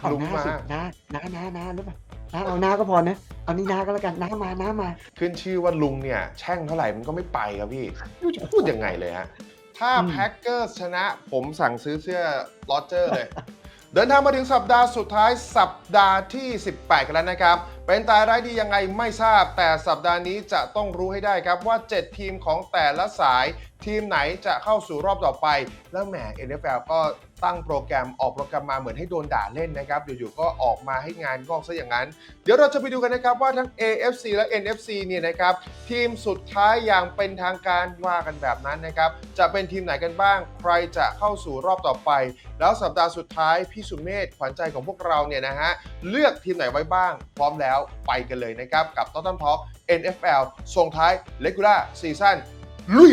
เอาลุงหน้ามาสิน้าน้าน้าน้าหรือเปล่าน้าเอาหน้าก็พอนะ เอานี่น้าก็แล้วกันน้ามาน้ามา ขึ้นชื่อว่าลุงเนี่ยแช่งเท่าไหร่มันก็ไม่ไปครับพี่ไม่รู้จะพูดยังไงเลยฮะ ถ้าอืม แพ็กเกอร์ชนะผมสั่งซื้อเสื้อลอเจอร์เลย เดินทางมาถึงสัปดาห์สุดท้ายสัปดาห์ที่ 18 กันแล้วนะครับ เป็นตายร้ายดียังไงไม่ทราบ แต่สัปดาห์นี้จะต้องรู้ให้ได้ครับว่า 7 ทีมของแต่ละสาย ทีมไหนจะเข้าสู่รอบต่อไป แล้วแหม NFL ก็ ตั้งโปรแกรมออกโปรแกรมมาเหมือนให้โดนด่าเล่นนะครับอยู่ๆก็ออกมาให้งานงอกซะอย่างนั้น เดี๋ยวเราจะไปดูกันนะครับว่าทั้ง AFC และ NFC เนี่ยนะครับทีมสุดท้ายอย่างเป็นทางการว่ากันแบบนั้นนะครับจะเป็นทีมไหนกันบ้าง ใครจะเข้าสู่รอบต่อไป แล้วสัปดาห์สุดท้ายพี่สุเมธขวัญใจของพวกเราเนี่ยนะฮะเลือกทีมไหนไว้บ้าง พร้อมแล้วไปกันเลยนะครับกับ t o t t e n Talk NFL ส่งท้าย Regular Season ลุย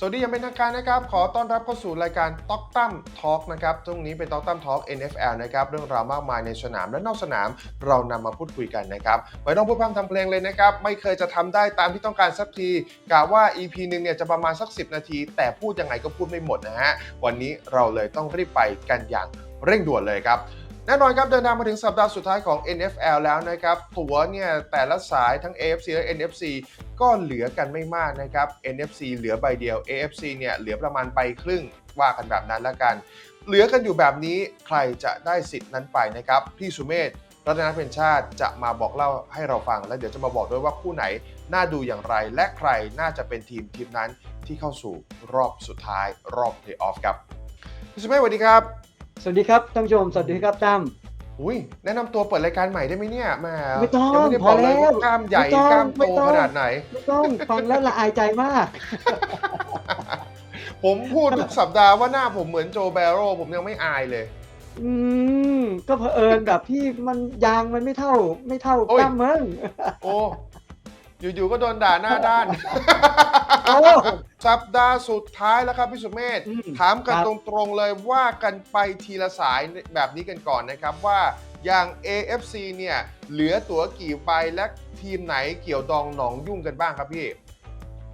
สวัสดีอยังเป็นทางการนะครับ ขอต้อนรับเข้าสู่รายการต็อกตั้มทอล์กนะครับตรงนี้เป็นต็อกตั้มทอล์ก NFL นะครับ เรื่องราวมากมายในสนามและนอกสนามเรานำมาพูดคุยกันนะครับไม่ต้องพูดพร่ำทำเพลงเลยนะครับ ไม่เคยจะทำได้ตามที่ต้องการสักทีกะว่า EP หนึ่งเนี่ยจะประมาณสัก 10 นาที แต่พูดยังไงก็พูดไม่หมดนะฮะวันนี้เราเลยต้องรีบไปกันอย่างเร่งด่วนเลยครับ แน่นอนครับเดินทางมาถึงสัปดาห์สุดท้ายของ NFL แล้วนะครับ ตั๋วเนี่ยแต่ละสายทั้ง AFC และ NFC ก็เหลือกันไม่มากนะครับ NFC เหลือใบเดียว AFC เนี่ยเหลือประมาณใบครึ่งว่ากันแบบนั้นละกัน เหลือกันอยู่แบบนี้ใครจะได้สิทธิ์นั้นไปนะครับ พี่สุเมธรัตนเป็นชาติจะมาบอกเล่าให้เราฟัง แล้วเดี๋ยวจะมาบอกด้วยว่าคู่ไหนน่าดูอย่างไร และใครน่าจะเป็นทีมทีมนั้นที่เข้าสู่รอบสุดท้ายรอบเพลย์ออฟครับพี่สุเมธสวัสดีครับ สวัสดีครับท่านผู้ชม สวัสดีครับตั้ม อุ้ยแนะนำตัวเปิดรายการใหม่ได้ไหมเนี่ยแหมไม่ต้องยังไม่ได้บอกเลยพอแล้วว่ากล้ามใหญ่ไม่ต้องกล้ามไม่โตต้อง ขนาดไหน ไม่ต้องฟังแล้วละอายใจมาก ผมพูดทุกสัปดาห์ว่าหน้าผมเหมือนโจแบโร่ผมยังไม่อายเลย อืม ก็เผอิญแบบที่มันยางมันไม่เท่า ไม่เท่าโอ้ย ตั้มมึงโอ้ อยู่ๆก็โดนด่าหน้าด้านโอ้สัปดาห์สุดท้ายแล้วครับพี่สุเมธอืมถามกันครับตรงๆเลยว่ากันไปทีละสายแบบนี้กันก่อนนะครับว่าอย่าง AFC เนี่ยเหลือตั๋วกี่ใบและทีมไหนเกี่ยวดองหนองยุ่งกันบ้างครับพี่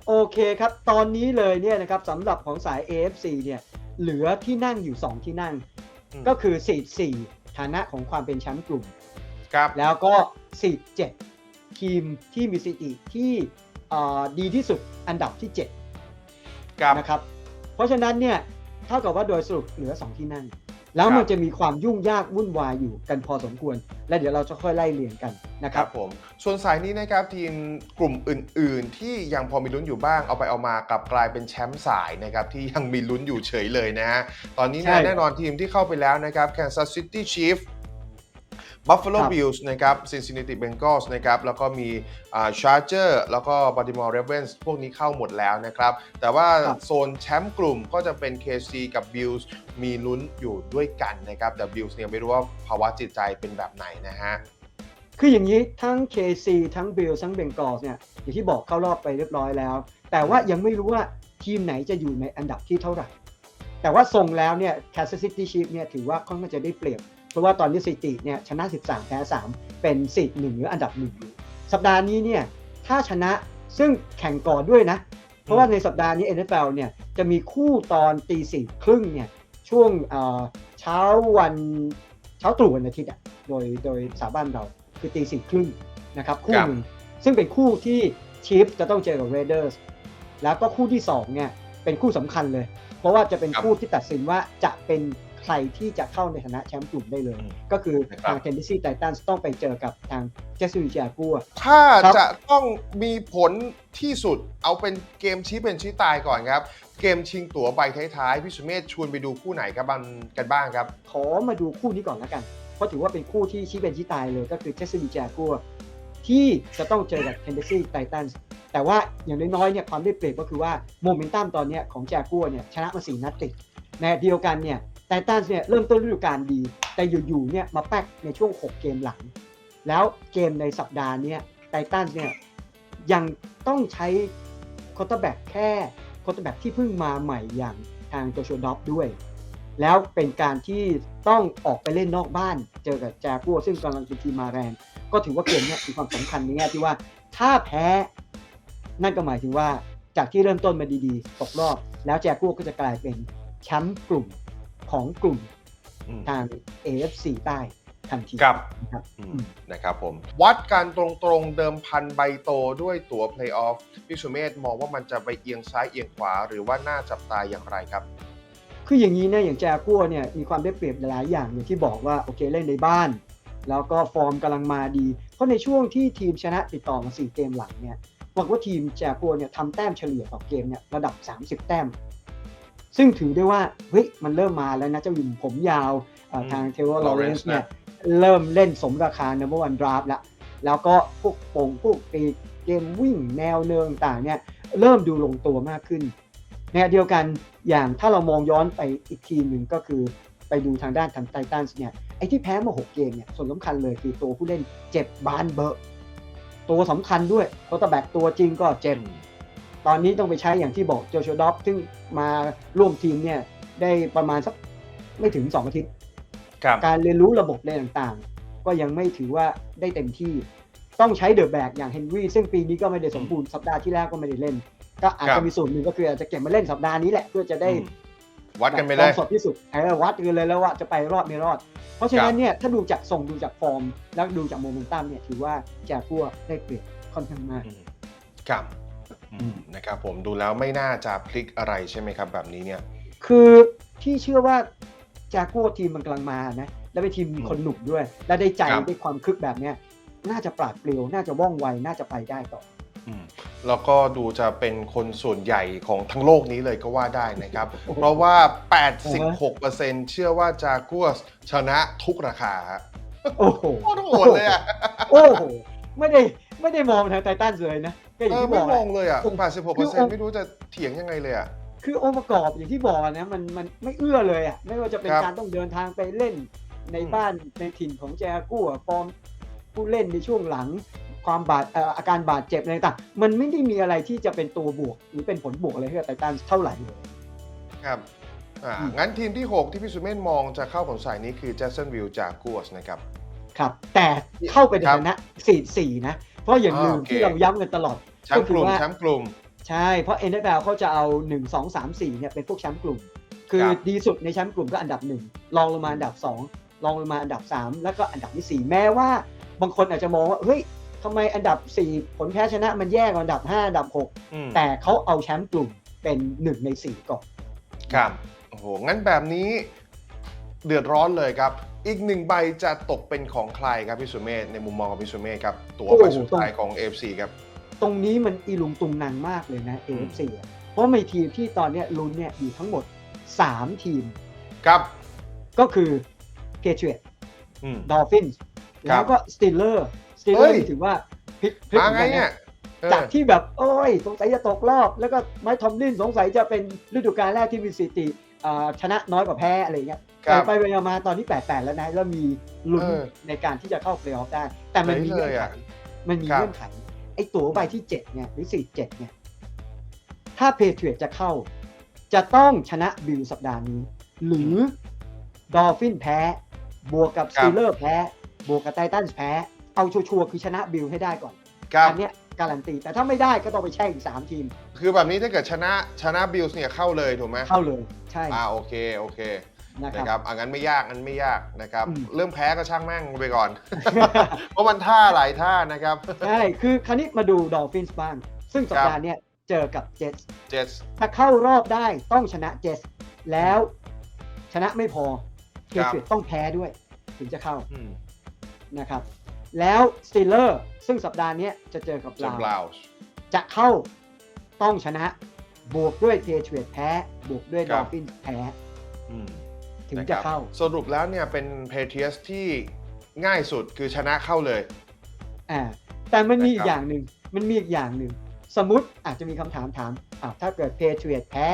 โอเคครับ ตอนนี้เลยเนี่ยนะครับสำหรับของสาย AFC เนี่ยเหลือที่นั่งอยู่ 2 ที่นั่งอืมก็คือสีสี่ฐานะของความเป็นแชมป์กลุ่มครับแล้วก็สีเจ็ด ทีมที่มีสถิติที่เอ่อดีที่สุดอันดับที่7ครับนะครับ เพราะฉะนั้นเนี่ยเท่ากับว่าโดยสรุปเหลือ 2 ที่นั่ง แล้วมันจะมีความยุ่งยากวุ่นวายอยู่กันพอสมควร และเดี๋ยวเราจะค่อยไล่เรียงกันนะคครัรับบผมส่วนสายนี้นะครับทีมกลุ่มอื่น ๆ ที่ยังพอมีลุ้นอยู่บ้างเอาไปเอามากลับกลายเป็นแชมป์สายนะครับที่ยังมีลุ้นอยู่เฉยเลยนะฮะตอนนี้เนี่ยใช่แน่นอนทีมที่เข้าไปแล้วนะครับ Kansas City Chiefs Buffalo ครับ Bills นะครับ Cincinnati Bengals นะครับแล้วก็มีอ่า Charger แล้วก็ Baltimore Ravens พวกนี้เข้าหมดแล้วนะครับ แต่ว่าครับโซนแชมป์กลุ่มก็จะเป็น KC กับ Bills มีลุ้นอยู่ด้วยกันนะครับแต่ Bills เนี่ยไม่รู้ว่าภาวะจิตใจเป็นแบบไหนนะฮะคืออย่างนี้ทั้ง KC ทั้ง Bill ทั้ง Bengals เนี่ยอย่างที่บอกเข้ารอบไปเรียบร้อยแล้ว แต่ว่ายังไม่รู้ว่าทีมไหนจะอยู่ในอันดับที่เท่าไหร่ แต่ว่าทรงแล้วเนี่ย Kansas City Chiefs เนี่ยถือว่าค่อนข้างจะได้เปรียบ เพราะว่าตอนนี้สถิติเนี่ยชนะ 13 แพ้ 3 เป็นสิทธิ์หนึ่งหรืออันดับหนึ่งอยู่สัปดาห์นี้เนี่ยถ้าชนะซึ่งแข่งก่อนด้วยนะ เพราะว่าในสัปดาห์นี้ NFL เนี่ยจะมีคู่ตอนตีสี่ครึ่งเนี่ยช่วงเอ่อเช้าวันเช้าตรู่วันอาทิตย์อะโดยโดยสาบ้านเราคือตีสี่ครึ่งนะครับคู่ครับหนึ่งซึ่งเป็นคู่ที่ชีฟจะต้องเจอกับเรเดอร์สแล้วก็คู่ที่สองเนี่ยเป็นคู่สำคัญเลย เพราะว่าจะเป็นครับคู่ที่ตัดสินว่าจะเป็น ใครที่จะเข้าในฐานะแชมป์กลุ่มได้เลยอืมก็คือนะครับทางเทนเนสซีไททันต้องไปเจอกับทางเจสซี่จากัวถ้าครับจะต้องมีผลที่สุดเอาเป็นเกมชี้เป็นชี้ตายก่อนครับ เกมชิงตั๋วใบท้ายๆพี่สุเมธชวนไปดูคู่ไหนกันบ้างกันบ้างครับ ขอมาดูคู่นี้ก่อนแล้วกัน เพราะถือว่าเป็นคู่ที่ชี้เป็นชี้ตายเลยก็คือเจสซี่จากัวที่จะต้องเจอกับเทนเนสซีไททันแต่ว่าอย่างน้อยๆเนี่ยความได้เปรียบก็คือว่าโมเมนตัมตอนเนี้ยของจากัวเนี่ยชนะมาสี่นัดติดในเดียวกันเนี่ย ไททันเนี่ยเริ่มต้นฤดูกาลดี แต่อยู่ๆเนี่ยมาแป๊กในช่วง 6 เกมหลัง แล้วเกมในสัปดาห์นี้ไททันเนี่ยยังต้องใช้คอร์เตอร์แบ็กแค่คอร์เตอร์แบ็กที่เพิ่งมาใหม่อย่างทางโจชัวดอฟด้วย แล้วเป็นการที่ต้องออกไปเล่นนอกบ้านเจอกับแจกัวซึ่งกำลังเป็นทีมมาแรง ก็ถือว่าเกมนี้มีความสำคัญในแง่ที่ว่าถ้าแพ้นั่นก็หมายถึงว่าจากที่เริ่มต้นมาดีๆ ตกรอบ แล้วแจกัวก็จะกลายเป็นแชมป์กลุ่ม ของกลุ่มอืมทาง AFC ใต้ทันทีครับนะครับอืมอืมนะครับผม วัดการตรงๆเดิมพันใบโตด้วยตั๋วเพลย์ออฟพี่สุเมธมองว่ามันจะไปเอียงซ้ายเอียงขวา หรือว่าน่าจับตาอย่างไรครับ คืออย่างนี้นะอย่างแจกัวเนี่ยมีความได้เปรียบหลายๆอย่างอย่างที่บอกว่าโอเคเล่นในบ้าน แล้วก็ฟอร์มกำลังมาดี เพราะในช่วงที่ทีมชนะติดต่อมา4เกมหลังเนี่ยบอกว่าทีมแจกัวเนี่ยทำแต้มเฉลี่ยต่อเกมเนี่ยระดับ 30 แต้ม ซึ่งถือได้ว่าเฮ้ยมันเริ่มมาแล้วนะเจ้าหญิงผมยาวเอ่ออืมทางเทวอร์ลอเรน Lawrence ส์เนี่ยนะเริ่มเล่นสมราคา number one draft แล้วแล้วก็พวกโป่งพวกปีกเกมวิ่งแนวเนิงต่างเนี่ยเริ่มดูลงตัวมากขึ้นในขณะเดียวกันอย่างถ้าเรามองย้อนไปอีกทีมหนึ่งก็คือไปดูทางด้านทางไททันส์เนี่ยไอ้ที่แพ้มา 6 เกมเนี่ยส่วนสำคัญเลยคือตัวผู้เล่นเจ็บบานเบอะตัวสำคัญด้วยโคตแบ็กตัวจริงก็เจ็บ ตอนนี้ต้องไปใช้อย่างที่บอกโจชัวดอฟซึ่งมาร่วมทีมเนี่ยได้ประมาณสักไม่ถึง 2 อาทิตย์ครับการเรียนรู้ระบบอะไรต่างๆ ก็ยังไม่ถือว่าได้เต็มที่ ต้องใช้เดอะแบกอย่างเฮนรี่ซึ่งปีนี้ก็ไม่ได้สมบูรณ์สัปดาห์ที่แล้วก็ไม่ได้เล่น ก็อาจครัจะบมีส่วนหนึ่งก็คืออาจจะเก็บมาเล่นสัปดาห์นี้แหละเพื่อจะได้อืมวัดกันไปเลฟอยร์มสดที่สุดเออวัดกันเลยแล้วว่าจะไปรอดไม่รอด เพราะฉะนั้นเนี่ยถ้าดูจากทรงดูจากฟอร์ม แล้วดูจากโมเมนตัมเนี่ยถือว่าแจกพัวได้เปรียบค่อนข้างมากอืมครับอืม นะครับผมดูแล้วไม่น่าจะพลิกอะไรใช่ไหมครับ แบบนี้เนี่ย คือที่เชื่อว่าจากัวทีมมันกำลังมานะ แล้วเป็นทีมมีคนหนุ่มด้วย และได้ใจครับได้ความคึกแบบเนี้ยน่าจะปราดเปรียว น่าจะว่องไว น่าจะไปได้ต่ออืมแล้วก็ดูจะเป็นคนส่วนใหญ่ของทั้งโลกนี้เลยก็ว่าได้นะครับ เพราะว่า 86%เชื่อว่าจากัวชนะทุกราคาฮะโอ้โหโคตรโหดเลยอะ โอ้โห ไม่ได้ไม่ได้มองทางไททันเลยนะก็อเอย่างอที่บไม่อกมอะองเลยอะคือ86%ไม่รู้จะเถียงยังไงเลยอะ คือองค์ประกอบอย่างที่บอกอะนะมันมันไม่เอื้อเลยอะไม่ว่าจะเป็นครับการต้องเดินทางไปเล่นในอืมบ้านในถิ่นของแจกัวฟอร์มผู้เล่นในช่วงหลังความบาดเอ่ออาการบาดเจ็บอะไรต่างๆมันไม่ได้มีอะไรที่จะเป็นตัวบวก หรือเป็นผลบวกอะไรให้กับไททันเท่าไหร่เลย ครับอ่าอืม งั้นทีมที่ 6 ที่พี่สุเมธมองจะเข้าของสายนี้คือ Jacksonville Jaguars นะครับ ครับ แต่เข้าไปในครับ ฐานะสี่สี่นะ เพราะอย่าลืมอ่าโอเคที่เราย้ำกันตลอดแชมป์กลุ่มก็คือว่าแชมป์กลุ่ม ใช่ เพราะ NFL เขาจะเอา 1 2 3 4เนี่ยเป็นพวกแชมป์กลุ่ม คือครับดีสุดในแชมป์กลุ่มก็อันดับ1รองลงมาอันดับ2รองลงมาอันดับ3แล้วก็อันดับที่4แม้ว่า บางคนอาจจะมองว่าเฮ้ยทำไมอันดับ4ผลแพ้ชนะมันแย่กว่าอันดับ5อันดับอืม6แต่เขาเอาแชมป์กลุ่มเป็น1ใน4ก่อนครับโอ้โหงั้นแบบนี้เดือดร้อนเลยครับ อีกหนึ่งใบจะตกเป็นของใครครับพี่สุเมธในมุมมองของพี่สุเมธครับ ตัวใบสุดท้ายของ AFC ครับ ตรงนี้มันอีลุงตุงนางมากเลยนะ AFC อะเพราะมีทีมที่ตอนเนี้ยลุ้นเนี่ยอยู่ทั้งหมด 3 ทีม ครับ ก็คือ Patriot อืม Dolphins ครัแล้บวก็ Steeler เฮ้ Steeler ยนี่ถือว่าพลิกพลิกมาเหมือนไงกันเนี่ยนะเออจากที่แบบ โอ้ย สงสัยจะตกรอบ แล้วก็ไมค์ทอมลินสงสัยจะเป็นฤดูกาลแรกที่มีสถิติอ่าชนะน้อยกว่าแพ้อะไรเงี้ย ครัแต่บไปไปมาๆตอนนี้8-8แล้วนะแล้วมีลุ้นเออในการที่จะเข้าเพลย์ออฟได้ แต่มันมีเฉยเงื่อนเลยไขอะมันมีครับ เงื่อนไขไอ้ตั๋วใบที่7เนี่ยหรือ4-7เนี่ยถ้าเพเทรียจะเข้า จะต้องชนะบิลสัปดาห์นี้ หรือดอลฟินแพ้ บวกกับสครับตีเลอร์แพ้ บวกกับไททันส์แพ้ เอาชัวร์ๆคือชนะบิลให้ได้ก่อน ครับ อันเนี้ยการันตี แต่ถ้าไม่ได้ก็ต้องไปแช่งอีก3ทีมคือแบบนี้ถ้าเกิดชนะชนะบิลส์เนี่ยเข้าเลยถูกไหมเข้าเลยใช่ อ่าโอเคโอเค นะคนะครัรับบอ่างั้นไม่ยากงั้นไม่ยากนะครับ อืม เรื่องแพ้ก็ช่างแม่งไปก่อน เพราะมันท่าหลายท่านะครับ ใช่ คือคราวนี้มาดูดอลฟินส์บ้าง ซึ่งสัปดาห์เนี้ยเจอกับเจ s เจสถ้าเข้ารอบได้ต้องชนะเจ s แล้วชนะไม่พอเพครับเทรียต้องแพ้ด้วย ถึงจะเข้าอืมนะครับ แล้วสตีเลอร์ซึ่งสัปดาห์เนี้ยจะเจอกับเจอลาวบลาวส์ จะเข้าต้องชนะ บวกด้วยเพเทรียแพ้ บวกด้วยคดรัอบ ลฟินแพ้ อืม ถึงนจะครับเข้า สรุปแล้วเนี่ยเป็นเพเทียสที่ง่ายสุดคือชนะเข้าเลยอ่าแต่มันมีอีนะกครับอย่างหนึ่งมันมีอีกอย่างหนึ่ง สมมติอาจจะมีคำถามถามอ้าวถ้าเกิดเพเทรียแพ้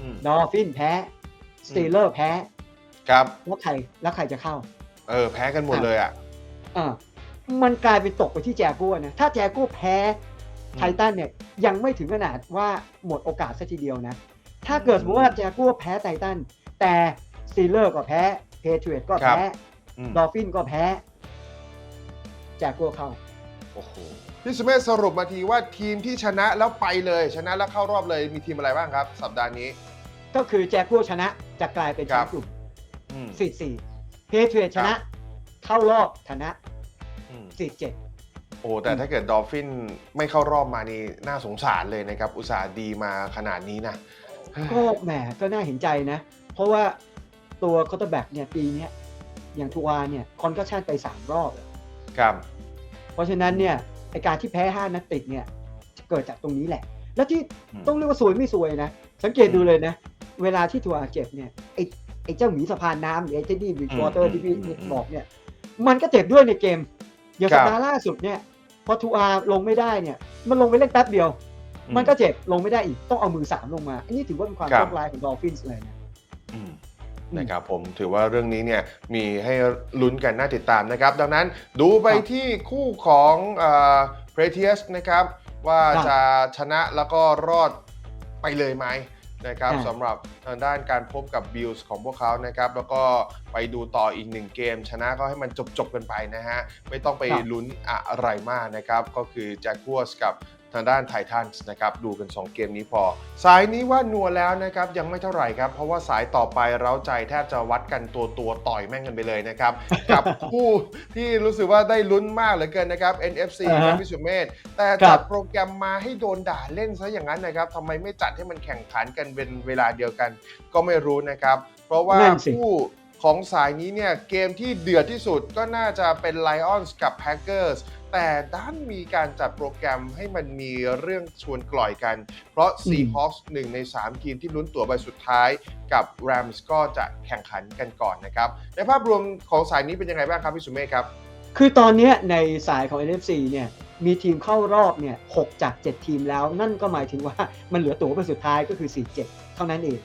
อืมดอลฟินแพ้สตีเลอร์แพ้ ครับแล้วใครแล้วใครจะเข้า เออ แพ้กันหมดเลยอะอ่ามันกลายเป็นตกไปที่แจกัวนะ ถ้าแจกัวแพ้ไททันเนี่ยยังไม่ถึงขนาดว่าหมดโอกาสซะทีเดียวนะ ถ้าเกิดสมมติว่าแจ็คกัวแพ้ไททันแต่ส ตีเลอร์ก็แพ้เพเทร t ก็แพ้อืมดอลฟินก็แพ้แจ็คกัวเข้าโอ้โหพี่สุเมธสรุปมาทีว่าทีมที่ชนะแล้วไปเลย ชนะแล้วเข้ารอบเลยมีทีมอะไรบ้างครับ สัปดาห์นี้ ก็คือแจ็คกัวชนะจะกลายเป็นแชครัมบป์กลุ่มอืม สี่สี่เพเทร t ชนะเข้ารอบชนะอืมสี่เจ็ด โอ้แต่ถ้าเกิดดอลฟินไม่เข้ารอบมานี่น่าสงสารเลยนะครับ อุตส่าห์ดีมาขนาดนี้นะ ก็แหมก็น่าเห็นใจนะ เพราะว่า ตัวคอร์เตอร์แบ็กเนี่ยปีเนี้ยอย่างทัวร์เนี่ยคอนก็ชั่นไป 3 รอบครับ เพราะฉะนั้นเนี่ยไอการที่แพ้ 5 นัดติดเนี่ยเกิดจากตรงนี้แหละ แล้วที่อืมต้องเรียกว่าสวยไม่สวยนะ สังเกตดูเลยนะ เวลาที่ทัวร์เจ็บเนี่ยไอไอเจ้าหมีสะพานน้ำหรือไอเจดี้บีชวอเตอร์ที่พี่บอกเนี่ย มันก็เจ็บด้วยในเกมอย่างสัปดาห์ล่าสุดเนี่ยพอทัวร์ลงไม่ได้เนี่ย มันลงไปเล่นแป๊บเดียว มันก็เจ็บลงไม่ได้อีกต้องเอามือสามลงมา อันนี้ถือว่าเป็นความครับโชคร้ายของดอลฟินส์เลยนะอืม นะครับผมถือว่าเรื่องนี้เนี่ยมีให้ลุ้นกันน่าติดตามนะครับ ดังนั้นดูไปครับที่คู่ของเพรเทียสนะครับ ว่าครับจะชนะแล้วก็รอดไปเลยไหมนะครับอ่าสำหรับทางด้านการพบกับบิลส์ของพวกเขานะครับ แล้วก็ไปดูต่ออีกหนึ่งเกม ชนะก็ให้มันจบๆกันไปนะฮะ ไม่ต้องไปครับลุ้นอะไรมากนะครับ ก็คือแจ็ค w วสกับทางด้านไททันส์นะครับดูกัน 2 เกมนี้พอ สายนี้ว่านัวแล้วนะครับยังไม่เท่าไหร่ครับ เพราะว่าสายต่อไปเร้าใจแทบจะวัดกันตัวตัวๆต่อยแม่งกันไปเลยนะครับ กับคู่ที่รู้สึกว่าได้ลุ้นมากเหลือเกินนะครับ NFC อ่าคฮะรับพี่สุเมธแต่ครัจับดโปรแกรมมาให้โดนด่าเล่นซะอย่างนั้นนะครับทำไมไม่จัดให้มันแข่งขันกันเป็นเวลาเดียวกัน ก็ไม่รู้นะครับ เพราะว่านั่นสิคู่ของสายนี้เนี่ยเกมที่เดือดที่สุดก็น่าจะเป็น Lions กับ Packers แต่ด้านมีการจัดโปรแกรมให้มันมีเรื่องชวนกล่อยกัน เพราะ Seahawks หนึ่งใน 3 ทีมที่ลุ้นตั๋วใบสุดท้ายกับ Rams ก็จะแข่งขันกันก่อนนะครับ ในภาพรวมของสายนี้เป็นยังไงบ้างครับพี่สุเมฆครับ คือตอนเนี้ยในสายของ NFC เนี่ยมีทีมเข้ารอบเนี่ย6จาก 7 ทีมแล้ว นั่นก็หมายถึงว่ามันเหลือตั๋วเป็นสุดท้ายก็คือ 4 7 เท่านั้นเอง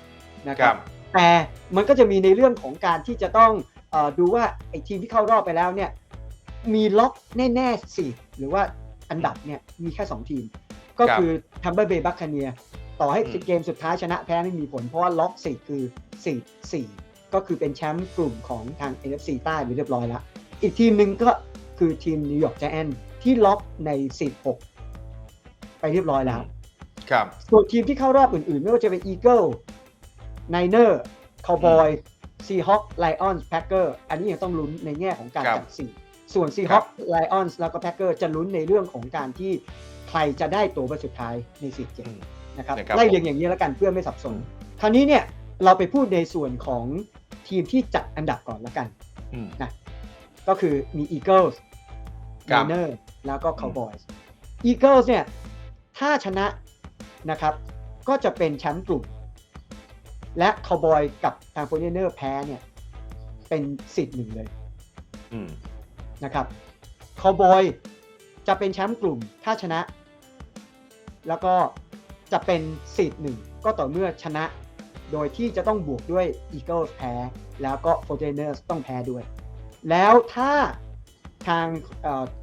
นะคครัรับบแต่มันก็จะมีในเรื่องของการที่จะต้องเออดูว่าไอ้ทีมที่เข้ารอบไปแล้วเนี่ยมี ล็อกแน่ๆสิหรือว่าอันดับเนี่ยมีแค่ 2 ทีม ก็คือ Tampa Bay Buccaneers ต่อให้อืมเกมสุดท้ายชนะแพ้ไม่มีผล เพราะว่าล็อก4คือ4 4ก็คือเป็นแชมป์กลุ่มของทาง NFC ใต้ไปเรียบร้อยแล้วอีกทีมหนึ่งก็คือทีมนิวยอร์ก i จแอนที่ล็อกใน 16 ไปเรียบร้อยแล้ว ครับ ส่วนทีมที่เข้ารอบอื่นๆ ไม่ว่าจะเป็น Eagle Niner Cowboy Seahawks Lions Packer อันนี้ยังต้องลุ้นในแง่ของการครับจัดสี่ ส่วน Seahawks Lions แล้วก็ Packer จะลุ้นในเรื่องของการที่ใครจะได้ตัวใบสุดท้ายในสิบเจ็ดอืมนะครับนะครับไล่เรียงอย่างนี้แล้วกันเพื่อไม่สับสน คราวนี้เนี่ยเราไปพูดในส่วนของทีมที่จัดอันดับก่อนแล้วกันอืมก็คือมี Eagles ครับ Niner แล้วก็ Cowboys Eagles เนี่ยถ้าชนะนะครับก็จะเป็นแชมป์กลุ่ม และ Cowboy กับทาง f o r t i n e r แพ้เนี่ยเป็นสิทธิ์หนึ่งเลยอืม นะครับ Cowboy จะเป็นแชมป์กลุ่มถ้าชนะ แล้วก็จะเป็นสิทธิ์หนึ่งก็ต่อเมื่อชนะ โดยที่จะต้องบวกด้วย Eagles แพ้ แล้วก็ f o r t i n e r ต้องแพ้ด้วย แล้วถ้าทาง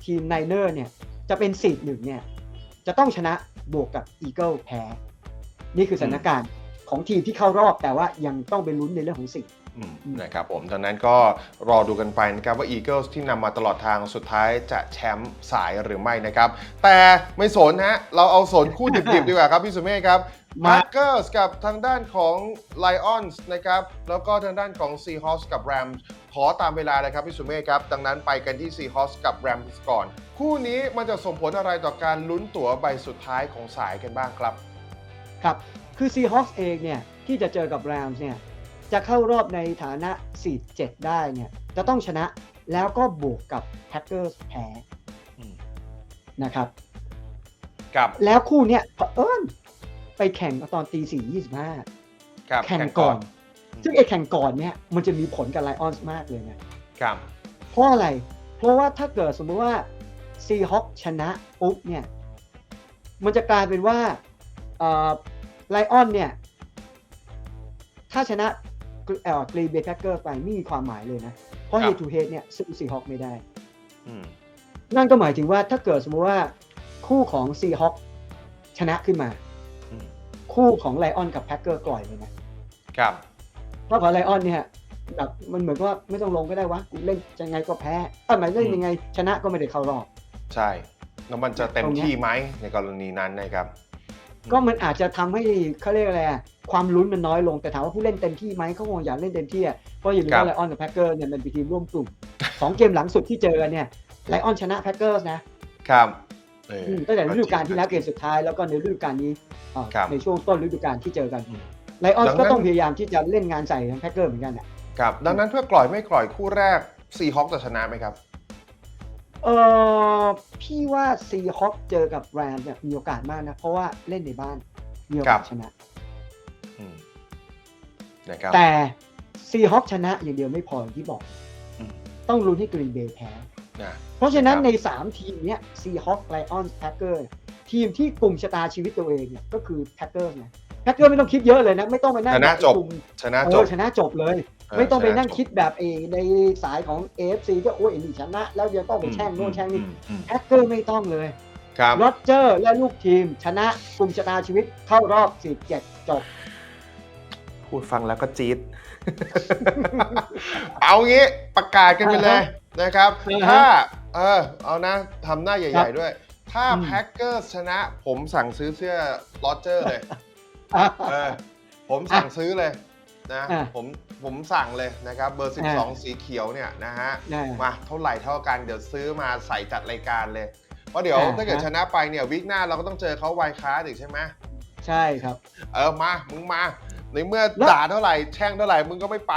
ทีมไนเนอร์เนี่ยจะเป็นสีดหนึ่งเนี่ยจะต้องชนะบวกกับ Eagle แพ้ นี่คือสถานการณ์ของทีมที่เข้ารอบแต่ว่ายังต้องไปลุ้นในเรื่องของสีดอืม นะครับผมดังนั้นก็รอดูกันไปนะครับว่า Eagles ที่นำมาตลอดทางสุดท้ายจะแชมป์สายหรือไม่นะครับ แต่ไม่สนฮะเราเอาสนคู่ดิบๆดีกว่าครับพี่สุเมฆครับมา Packers กับทางด้านของ Lions นะครับ แล้วก็ทางด้านของ Seahawks กับ Rams ขอตามเวลาเลยครับพี่สุเมฆครับ ดังนั้นไปกันที่ Seahawks กับ Rams ก่อน คู่นี้มันจะส่งผลอะไรต่อการลุ้นตั๋วใบสุดท้ายของสายกันบ้างครับ ครับ คือ Seahawks เองเนี่ยที่จะเจอกับ Rams เนี่ย จะเข้ารอบในฐานะสีด7ได้เนี่ยจะต้องชนะแล้วก็บวกกับ Packers แพ้อืมนะครับกับแล้วคู่เนี้ยเผอิญไปแข่งตอนตีสี่ยี่สิบห้ากับแข่งก่อนอืมซึ่งไอ้แข่งก่อนเนี่ยมันจะมีผลกับไลออนส์มากเลยนะครับเพราะอะไร เพราะว่าถ้าเกิดสมมติว่าซีฮอคชนะปุ๊บเนี่ย มันจะกลายเป็นว่าไลออนเนี่ย ถ้าชนะ เอ่อกรีเบย์แพคเกอร์ไปไม่มีความหมายเลยนะ เพราะคเฮรับทูเฮดเนี่ยสู้ซีฮอคไม่ได้อืมนั่นก็หมายถึงว่าถ้าเกิดสมมติว่าคู่ของซีฮอคชนะขึ้นมาอืมคู่ของไลออนกับแพ็คเกอร์กล่อยเลยนะครับเพราะของไลออนเนี่ยแบบมันเหมือนกับว่าไม่ต้องลงก็ได้วะกูเล่นยังไงก็แพ้เออหมายเล่นยังไงชนะก็ไม่ได้เข้ารอบ ใช่ แล้วมันจะเต็มตรงเนี้ยที่ไหมในกรณีนั้นนะครับ ก็มันอาจจะทำให้เขาเรียกอะไรอะความลุ้นมันน้อยลงแต่ถามว่าผู้เล่นเต็มที่ไหมเขาคงอยากเล่นเต็มที่อะเพราะอย่าลืมครับว่าไลออนกับแพ็คเกอร์เนี่ยมันเป็นทีมร่วมกลุ่มสองเกมหลังสุดที่เจอกันเนี่ยไลออนชนะแพ็คเกอร์นะครับเออมตั้งแต่ฤดูกาลที่แล้วเกมสุดท้ายแล้วก็ในฤดูกาลนี้อ่าครับในช่วงต้นฤดูกาลที่เจอกันไลออนดังนั้นก็ต้องพยายามที่จะเล่นงานใส่ทางแพ็คเกอร์เหมือนกันอะครับดังนั้นเพื่อกล่อยไม่กล่อยคู่แรกซีฮอคจะชนะไหมครับ เออพี่ว่าซีฮอคเจอกับแรมเนี่ยมีโอกาสมากนะ เพราะว่าเล่นในบ้านมีโอกาสครับชนะอืมนะครับแต่ซีฮอคชนะอย่างเดียวไม่พออย่างที่บอกอืมต้องลุ้นให้กรีนเบย์แพ้นะเพราะฉะนั้นครับใน 3 ทีมเนี้ยซีฮอคไลออนแพ็คเกอร์ทีมที่กลุ่มชะตาชีวิตตัวเองเนี่ยก็คือแพ็คเกอร์นะแพ็คเกอร์ไม่ต้องคิดเยอะเลยนะ ไม่ต้องไปนั่งชนะจบกลุ่มชนะเอจอบชนะจบเลยเออ ไม่ต้องไปชนะนั่งจบคิดแบบเอในสายของ AFC ที่โอ้ยอันนี้ชนะ แล้วจะต้องไปแช่งโน่นแช่งนี่อืมอืมแพ็คเกอร์ไม่ต้องเลยครับโรเจอร์และลูกทีมชนะกลุ่มชะตาชีวิตเข้ารอบ17จบ พูดฟังแล้วก็จี๊ดเอางี้ประกาศกันไปเลยนะครับอ่าฮะถ้าเออเอานะทำหน้าใหครัญ่บๆด้วย ถ้าอืมแพ็กเกอร์ชนะ ผมสั่งซื้อเสื้อโรเจอร์เลยอะเออผมสั่งซื้อเลยนะอะผม ผมสั่งเลยนะครับเบอร์อ่า12 สีเขียวเนี่ยนะฮะนะมาเท่าไหร่เท่ากันเดี๋ยวซื้อมาใส่จัดรายการเลย เพราะเดี๋ยวอ่า ถ้าเกิดฮะชนะไปเนี่ยวิกหน้าเราก็ต้องเจอเขาไวคาร์ดอีกใช่ไหมใช่ครับ เออมามึงมาในเมื่อแล้ว ด่าเท่าไหร่แช่งเท่าไหร่มึงก็ไม่ไป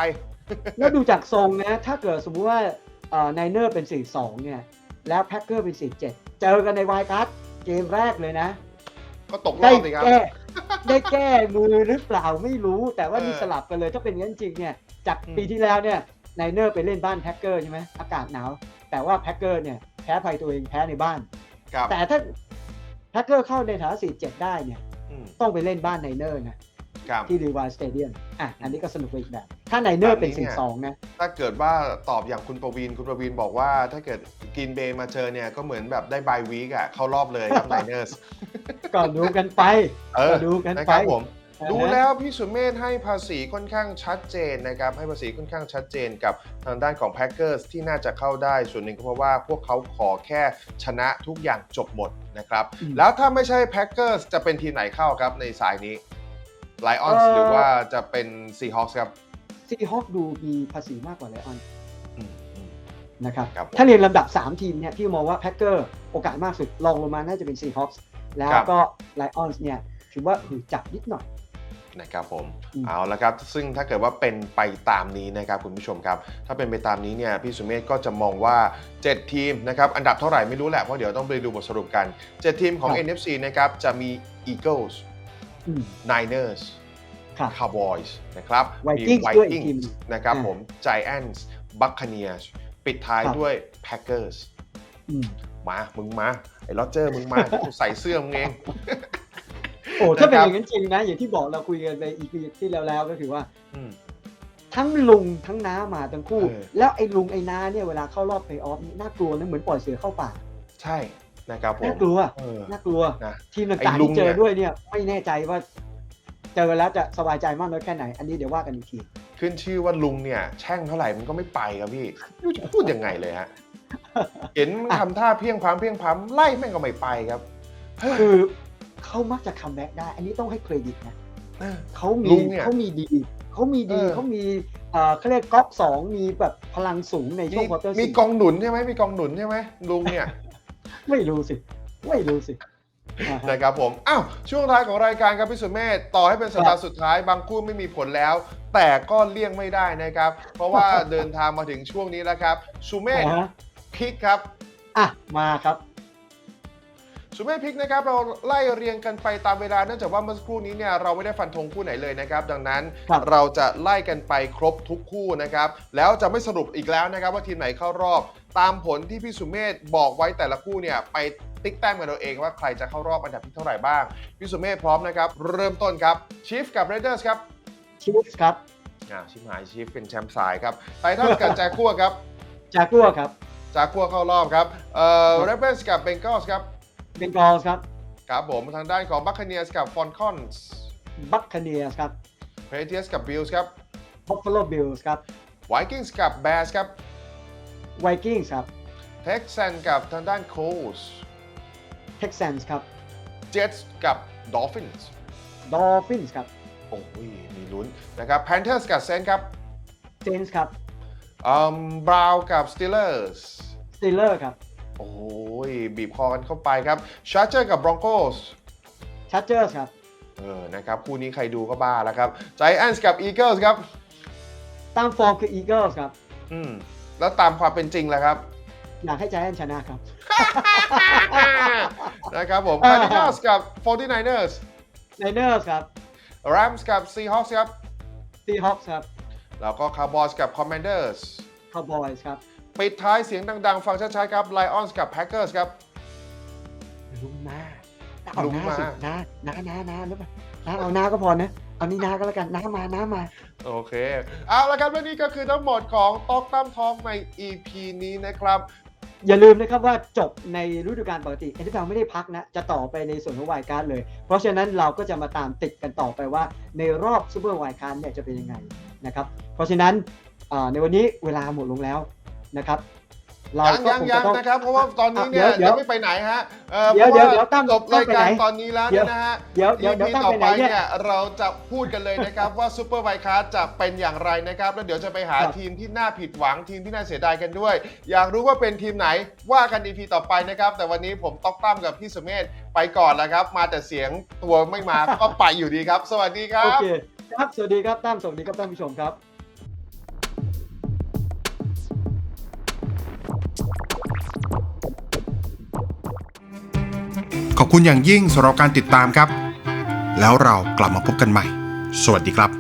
แล้วดูจากทรงนะ ถ้าเกิดสมมุติว่าไนเนอร์เป็น 4-2 เนี่ย แล้วแพ็คเกอร์เป็น 4-7 เจอกันในวายคัสเกมแรกเลยนะ ก็ตกรได้อบสิครับ แก้ ได้แก้มือหรือเปล่าไม่รู้แต่ว่าเออนี่สลับกันเลยถ้าเป็นอย่างนั้นจริงเนี่ยจากอืมปีที่แล้วเนี่ยไนเนอร์ไปเล่นบ้านแพ็คเกอร์ใช่ไหมอากาศหนาว แต่ว่าแพ็คเกอร์เนี่ยแพ้ภัยตัวเองแพ้ในบ้านครับแต่ถ้าแพ็คเกอร์เข้าในฐานะ4-7ได้เนี่ยอืมต้องไปเล่นบ้านไนเนอร์นะครับ ที่รีวายสเตเดียมอะอันนี้ก็สนุกไปอีกแบบ ถ้าไนเนอร์เป็นแบบนี้เนี่ย4-2นะ ถ้าเกิดว่าตอบอย่างคุณประวินคุณประวินบอกว่า ถ้าเกิดกินเบย์มาเจอเนี่ยก็เหมือนแบบได้บายวีกอะเข้ารอบเลยครับไนเนอร์สก็ดูกันไปเออก็ดูกันนะไปครับผมอ่าฮะดูแล้วพี่สุเมธให้ภาษีค่อนข้างชัดเจนนะครับให้ภาษีค่อนข้างชัดเจนกับทางด้านของแพ็กเกอร์สที่น่าจะเข้าได้ส่วนหนึ่งก็เพราะว่าพวกเขาขอแค่ชนะทุกอย่างจบหมดนะครับอืมแล้วถ้าไม่ใช่แพ็กเกอร์สจะเป็นทีมไหนเข้าครับในสายนี้ ไลออนส์เอ่อหรือว่าจะเป็นซีฮอคส์ครับซีฮอคดูมีภาษีมากกว่าไลออนอืมอืมนะครับครับผมถ้าเรียนลำดับ 3 ทีมเนี่ยพี่มองว่าแพ็คเกอร์โอกาสมากสุดรองลงมาน่าจะเป็นซีฮอคแล้วครับก็ไลออนเนี่ยถือว่าหือจับนิดหน่อยนะครับผมอืมเอาละครับซึ่งถ้าเกิดว่าเป็นไปตามนี้นะครับคุณผู้ชมครับ ถ้าเป็นไปตามนี้เนี่ยพี่สุเมธก็จะมองว่า 7 ทีมนะครับอันดับเท่าไหร่ไม่รู้แหละเพราะเดี๋ยวต้องไปดูบทสรุปกัน 7 ทีมของครับ NFC นะครับจะมี Eagles อืม Niners ครับ Cowboys นะครับมี Vikings ด้วยอีกทีม Vikings นะครับอ่าผม Giants Buccaneers ปิดท้ายครับ ด้วย Packers อืมมา มึงมา ไอ้โรเจอร์มึงมากูใส่เสื้อมึงเอง โอ้ถ้าเป็นนะอครับ ย่างนั้นจริงนะ อย่างที่บอกเราคุยกันไปอีพีที่แล้วแล้วก็คือว่า อืม ทั้งลุงทั้งน้ามาทั้งคู่ เออ แล้วไอ้ลุงไอ้น้าเนี่ยเวลาเข้ารอบเพลย์ออฟนี่น่ากลัวนะเหมือนปล่อยเสือเข้าป่า ใช่ นะครับผมน่ากลัวเออ น่ากลัวนะ ทีมไอ้ต่างๆลุงที่เจเนี่อยด้วยเนี่ยไม่แน่ใจว่า เจอแล้วจะสบายใจมากน้อยแค่ไหน อันนี้เดี๋ยวว่ากันอีกที ขึ้นชื่อว่าลุงเนี่ย แช่งเท่าไหร่มันก็ไม่ไปครับพี่ไม่รู้จะพูดยังไงเลยฮะ เห็นมันอะทำท่าเพียงพามเพียงพามไล่แม่งก็ไม่ไปครับเฮ้ยคือเขามักจะคัมแบ็กได้ อันนี้ต้องให้เครดิตนะเออเขาลุมีงเนี่ยเขามีดีเขามีดีเออ เขามีเอ่อเขาเรียกก๊อกสองมีแบบพลังสูงในช่วมีงควอเตอร์มีสี่กองหนุนใช่ไหมมีกองหนุนใช่ไหมลุงเนี่ย ไม่รู้สิ ไม่รู้สิอ่าฮะ นะครับผม อ้าว ช่วงท้ายของรายการครับพี่สุเมธต่อให้เป็นสัปดาห์สุดท้ายบางคู่ไม่มีผลแล้ว แต่ก็เลี่ยงไม่ได้นะครับ เพราะว่า เดินทางมาถึงช่วงนี้แล้วครับสุเมธอ่าฮะ พิกครับ อะมาครับ สุเมธพิกนะครับเราไล่เรียงกันไปตามเวลาเนื่องจากว่าเมื่อสักครู่นี้เนี่ยเราไม่ได้ฟันธงคู่ไหนเลยนะครับ ดังนั้นครับเราจะไล่กันไปครบทุกคู่นะครับ แล้วจะไม่สรุปอีกแล้วนะครับว่าทีมไหนเข้ารอบ ตามผลที่พี่สุเมธบอกไว้แต่ละคู่เนี่ยไปติ๊กแต้มกันเราเองว่าใครจะเข้ารอบอันดับที่เท่าไหร่บ้างพี่สุเมธพร้อมนะครับ เริ่มต้นครับชีฟกับเรเดอร์สครับชิฟส์ครับอ่าชิมหายชีฟเป็นแชมป์สายครับไททันกับแจ็คคั่วครับจากัวครับ จากคั่วเข้ารอบครับเอ่อเรเบนส์กับเบงกอสครับ เบงกอลส์ครับครับผมทางด้านของบัคเนียสกับฟอนคอนส์บัคคเนียสครับเพเทียสกับบิลส์ครับบัฟฟาโลบิลส์ครับไวกิ้งส์กับแบสครับไวกิ้งส์ครับเท็กซันกับทางด้านโคลส์เท็กซันส์ครับเจ็ตส์กับดอลฟินส์ดอลฟินส์ครับโอ้ยมีลุ้นนะครับแพนเทอร์สกับเซนครับเซนส์ครับบราวกับสตีเลอร์สสตีลเลอร์ครับ โอ้ ยบีบคอกันเข้าไปครับชาร์เจอร์กับบรองโกสชาร์เจอร์สครับ เออนะครับคู่นี้ใครดูก็บ้าแล้วครับไจแอนส์กับอีเกิลส์ครับ ตามฟอร์มคืออีเกิลส์ครับ อืมแล้วตามความเป็นจริงแหละครับ อยากให้ใจแอนชนะครับ นะครับผมอ่าคาร์ดินัลส์กับ 49ers ไนเนอร์สครับ Rams กับ Seahawks ครับ ซีฮอคส์ครับ แล้วก็ Cowboys กับ Commanders คาวบอยส์ครับ ปิดท้ายเสียงดังๆ ฟังชัดๆครับ Lions กับ Packers ครับลุงนาเอาลุงหน้ามาสิน้าน้าน้าน้าหรือเปล่าน้าเอาหน้าก็พอนะ เอานี่น้าก็แล้วกันน้ามาน้ามา โอเค เอาละครับและนี่ก็คือทั้งหมดของ Talk ตั้มทองใน EP นี้นะครับ อย่าลืมนะครับว่าจบในฤดูกาลปกติ NFL ไม่ได้พักนะ จะต่อไปในส่วนของวายการ์ดเลย เพราะฉะนั้นเราก็จะมาตามติดกันต่อไปว่า ในรอบซูเปอร์วายการ์ดเนี่ยจะเป็นยังไงนะครับ เพราะฉะนั้นอ่าในวันนี้เวลาหมดลงแล้ว นะครับ เรายังก็ยังคงยัจะงต้อง นะครับ เพราะว่าตอนนี้เนี่ยเดี๋ยวยังไม่ไปไหนฮะเอ่อเดี๋ยวพราะาเดี๋ยวตั้มจบรายการตั้มไปไหน ตอนนี้แล้วเนี่ยนะฮะ เดี๋ยวเดี๋ยว EP เดี๋ยวตั้งต่อไปไหไปนเนี่ย เนี่ยเราจะพูดกันเลยนะครับ ว่าซูเปอร์ไวคาร์จะเป็นอย่างไรนะครับ แล้วเดี๋ยวจะไปหาครับทีมที่น่าผิดหวังทีมที่น่าเสียดายกันด้วย อยากรู้ว่าเป็นทีมไหนว่ากัน EP ต่อไปนะครับ แต่วันนี้ผมต๊อกตั้มกับพี่สุเมธไปก่อนแล้วครับ มาแต่เสียงตัวไม่มา ก็ไปอยู่ดีครับ สวัสดีครัโอบ เคครับ สวัสดีครับตั้มสวัสดีครับท่านผู้ชมครับ ขอบคุณอย่างยิ่งสำหรับการติดตามครับ แล้วเรากลับมาพบกันใหม่ สวัสดีครับ